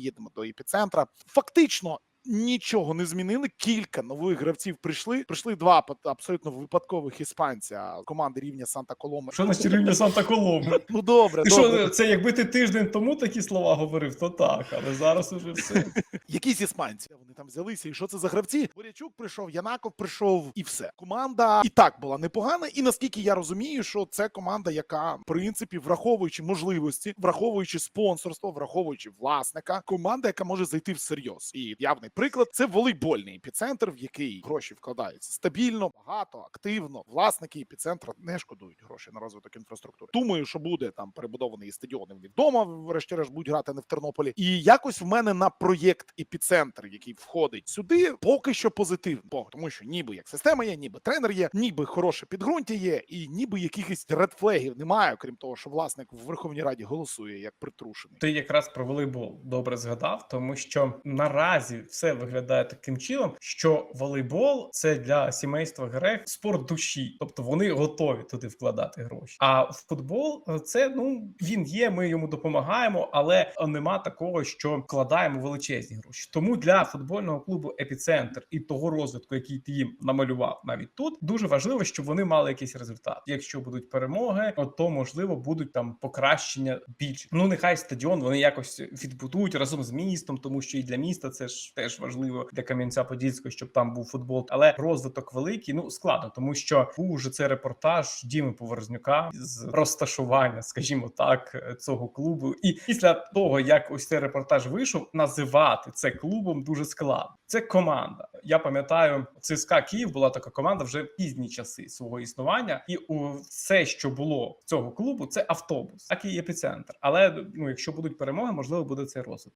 їдемо до епіцентра. Фактично. Нічого не змінили. Кілька нових гравців прийшли. Прийшли два абсолютно випадкових іспанця команди рівня Санта Колома. Що на рівня Санта Колома? Ну добре, Ти добре. що, це якби ти тиждень тому такі слова говорив, то так, але зараз уже все. Якісь іспанці. Там взялися, і що це за гравці? Борячук прийшов, Янаков прийшов, і все. Команда і так була непогана. І наскільки я розумію, що це команда, яка, в принципі, враховуючи можливості, враховуючи спонсорство, враховуючи власника, команда, яка може зайти всерйоз. І явний приклад це волейбольний епіцентр, в який гроші вкладаються стабільно, багато, активно. Власники епіцентра не шкодують грошей на розвиток інфраструктури. Думаю, що буде там перебудований і стадіон, і вдома, врешті-решт, будуть грати не в Тернополі. І якось в мене на проєкт епіцентр, який входить сюди, поки що позитивно. Тому, що ніби як система є, ніби тренер є, ніби хороше підґрунтя є, і ніби якихось редфлегів немає, крім того, що власник в Верховній Раді голосує як притрушений. Ти якраз про волейбол добре згадав, тому що наразі все виглядає таким чином, що волейбол це для сімейства Грех спорт душі, тобто вони готові туди вкладати гроші. А футбол е, це ну він є. Ми йому допомагаємо, але нема такого, що вкладаємо величезні гроші. Тому для футбольного клубу епіцентр і того розвитку, який ти їм намалював навіть тут, дуже важливо, щоб вони мали якийсь результат. Якщо будуть перемоги, то можливо будуть там покращення більше. Ну нехай стадіон вони якось відбудують разом з містом, тому що і для міста це ж теж важливо для Кам'янця-Подільського, щоб там був футбол. Але розвиток великий ну складно, тому що був уже це репортаж Діми Поворознюка з розташування, скажімо так, цього клубу. І після того як ось цей репортаж вийшов, називати це клубом дуже складно. Це команда. Я пам'ятаю, ЦСКА Київ була така команда вже в пізні часи свого існування, і у все, що було цього клубу, це автобус, так і епіцентр. Але ну, якщо будуть перемоги, можливо, буде цей розвиток.